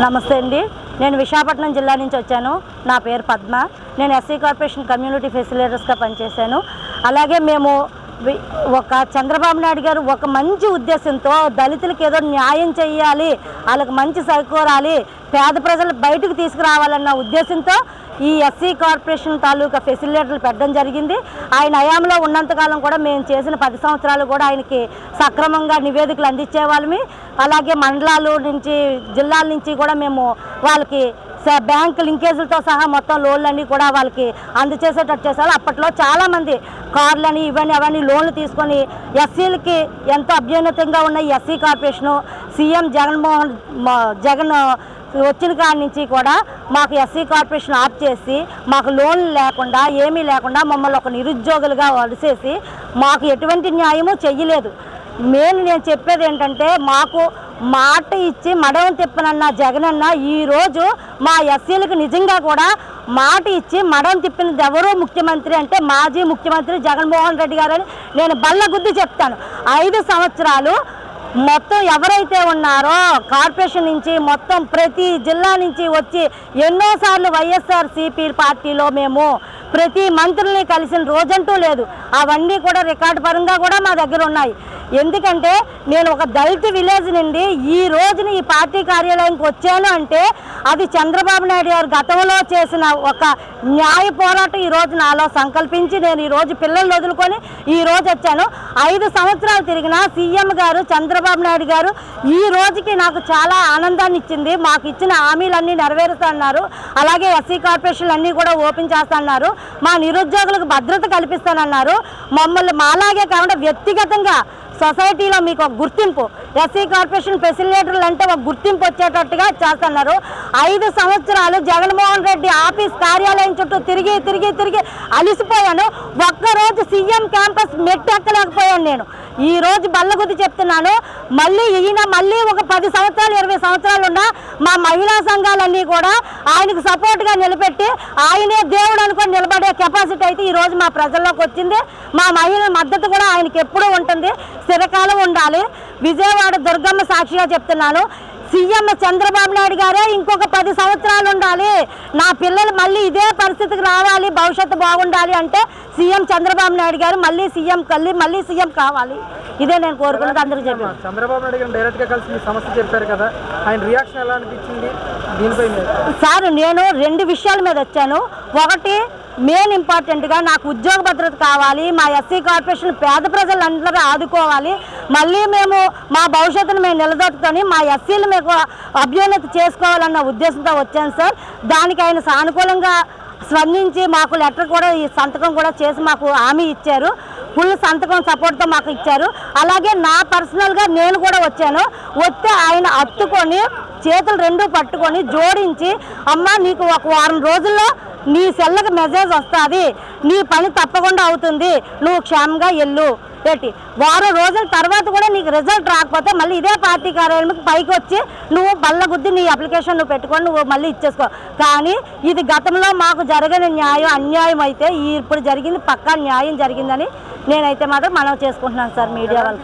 నమస్తే అండి. నేను విశాఖపట్నం జిల్లా నుంచి వచ్చాను. నా పేరు పద్మ. నేను ఎస్సీ కార్పొరేషన్ కమ్యూనిటీ ఫెసిలిటర్స్గా పనిచేశాను. అలాగే మేము ఒక చంద్రబాబు నాయుడు గారు ఒక మంచి ఉద్దేశంతో దళితులకు ఏదో న్యాయం చేయాలి వాళ్ళకి మంచి సరికోరాలి పేద ప్రజలు బయటకు తీసుకురావాలన్న ఉద్దేశంతో ఈ ఎస్సీ కార్పొరేషన్ తాలూకా ఫెసిలిటీలు పెట్టడం జరిగింది. ఆయన హయాంలో ఉన్నంతకాలం కూడా మేము చేసిన పది సంవత్సరాలు కూడా ఆయనకి సక్రమంగా నివేదికలు అందించేవాళ్ళమి. అలాగే మండలాలు నుంచి జిల్లాల నుంచి కూడా మేము వాళ్ళకి బ్యాంక్ లింకేజీలతో సహా మొత్తం లోన్లన్నీ కూడా వాళ్ళకి అందచేసేటట్టు చేశారు. అప్పట్లో చాలామంది కార్లని ఇవన్నీ అవన్నీ లోన్లు తీసుకొని ఎస్సీలకి ఎంతో అభ్యున్నతంగా ఉన్న SC corporation CM Jaganmohan Jagan వచ్చిన కాడి నుంచి కూడా మాకు ఎస్సీ కార్పొరేషన్ ఆఫ్ చేసి మాకు లోన్లు లేకుండా ఏమీ లేకుండా మమ్మల్ని ఒక నిరుద్యోగులుగా వడిసేసి మాకు ఎటువంటి న్యాయము చెయ్యలేదు. మెయిన్ నేను చెప్పేది ఏంటంటే మాకు మాట ఇచ్చి మడవ తిప్పనన్న జగనన్న ఈరోజు మా ఎస్సీలకు నిజంగా కూడా మాట ఇచ్చి మడవం తిప్పినది ఎవరు ముఖ్యమంత్రి అంటే మాజీ ముఖ్యమంత్రి జగన్మోహన్ రెడ్డి గారని నేను బల్ల గుద్ది చెప్తాను. ఐదు సంవత్సరాలు మొత్తం ఎవరైతే ఉన్నారో కార్పొరేషన్ నుంచి మొత్తం ప్రతి జిల్లా నుంచి వచ్చి ఎన్నోసార్లు వైఎస్ఆర్ సిపి పార్టీలో మేము ప్రతి మంత్రుల్ని కలిసిన రోజంటూ లేదు. అవన్నీ కూడా రికార్డు పరంగా కూడా మా దగ్గర ఉన్నాయి. ఎందుకంటే నేను ఒక దళిత విలేజ్ నుండి ఈ రోజున ఈ పార్టీ కార్యాలయానికి వచ్చాను అంటే అది చంద్రబాబు నాయుడు గారు గతంలో చేసిన ఒక న్యాయ పోరాటం ఈ రోజు నాలో సంకల్పించి నేను ఈ రోజు పిల్లల్ని వదులుకొని ఈ రోజు వచ్చాను. ఐదు సంవత్సరాలు తిరిగిన సీఎం గారు చంద్రబాబు నాయుడు గారు ఈ రోజుకి నాకు చాలా ఆనందాన్ని ఇచ్చింది. మాకు ఇచ్చిన హామీలన్నీ నెరవేరుస్తున్నారు అలాగే ఎస్సీ కార్పొరేషన్లు అన్నీ కూడా ఓపెన్ చేస్తున్నారు మా నిరుద్యోగులకు భద్రత కల్పిస్తానన్నారు. మమ్మల్ని మాలాగే కాకుండా వ్యక్తిగతంగా సొసైటీలో మీకు ఒక గుర్తింపు. ఎస్సీ కార్పొరేషన్ ఫెసిలిటర్లు అంటే ఒక గుర్తింపు వచ్చేటట్టుగా చేస్తున్నారు. ఐదు సంవత్సరాలు జగన్మోహన్ రెడ్డి ఆఫీస్ కార్యాలయం చుట్టూ తిరిగి తిరిగి తిరిగి అలిసిపోయాను. ఒక్కరోజు సీఎం క్యాంపస్ మెట్టెక్కలేకపోయాను నేను. ఈ రోజు బల్లగుద్ది చెప్తున్నాను. మళ్ళీ ఈయన మళ్ళీ ఒక పది సంవత్సరాలు ఇరవై సంవత్సరాలు ఉన్న మా మహిళా సంఘాలన్నీ కూడా ఆయనకు సపోర్ట్గా నిలబెట్టి ఆయనే దేవుడు అనుకొని నిలబడే కెపాసిటీ అయితే ఈరోజు మా ప్రజల్లోకి వచ్చింది. మా మహిళల మద్దతు కూడా ఆయనకి ఎప్పుడూ ఉంటుంది. స్థిరకాలం ఉండాలి. విజయవాడ దుర్గమ్మ సాక్షిగా చెప్తున్నాను. సీఎం చంద్రబాబు నాయుడు గారే ఇంకొక పది సంవత్సరాలు ఉండాలి. నా పిల్లలు మళ్ళీ ఇదే పరిస్థితికి రావాలి భవిష్యత్తు బాగుండాలి అంటే సీఎం చంద్రబాబు నాయుడు గారు మళ్ళీ సీఎం కల్లి మళ్ళీ సీఎం కావాలి. ఇదే నేను కోరుకున్నది అందరూ చెప్పాను చంద్రబాబు నాయుడు గారు డైరెక్ట్గా కలిసి మీ సమస్య చెప్పారు కదా ఆయన రియాక్షన్ ఎలా అనిపించింది? దీనిపై సార్ నేను రెండు విషయాల మీద వచ్చాను. ఒకటి మెయిన్ ఇంపార్టెంట్గా నాకు ఉద్యోగ భద్రత కావాలి మా ఎస్సీ కార్పొరేషన్ పేద ప్రజలందరూ ఆదుకోవాలి. మళ్ళీ మేము మా భవిష్యత్తును మేము నిలదొట్టుకొని మా ఎస్సీలు మీకు అభ్యున్నతి చేసుకోవాలన్న ఉద్దేశంతో వచ్చాను సార్. దానికి ఆయన సానుకూలంగా స్పందించి మాకు లెటర్ కూడా ఈ సంతకం కూడా చేసి మాకు హామీ ఇచ్చారు. ఫుల్ సంతకం సపోర్ట్తో మాకు ఇచ్చారు. అలాగే నా పర్సనల్గా నేను కూడా వచ్చాను. వస్తే ఆయన అత్తుకొని చేతులు రెండు పట్టుకొని జోడించి అమ్మ నీకు ఒక వారం రోజుల్లో నీ సెల్లకు మెసేజ్ వస్తుంది. నీ పని తప్పకుండా అవుతుంది. నువ్వు క్షేమంగా వెళ్ళు. పెట్టి వారం రోజుల తర్వాత కూడా నీకు రిజల్ట్ రాకపోతే మళ్ళీ ఇదే పార్టీ కార్యాలయంకి పైకి వచ్చి నువ్వు బల్లగుద్ది నీ అప్లికేషన్ నువ్వు పెట్టుకొని నువ్వు మళ్ళీ ఇచ్చేసుకో. కానీ ఇది గతంలో మాకు జరగని న్యాయం అన్యాయం అయితే ఇప్పుడు జరిగింది పక్కా న్యాయం జరిగిందని నేనైతే మాత్రం మనం చేసుకుంటున్నాను సార్ మీడియా వాళ్ళకి.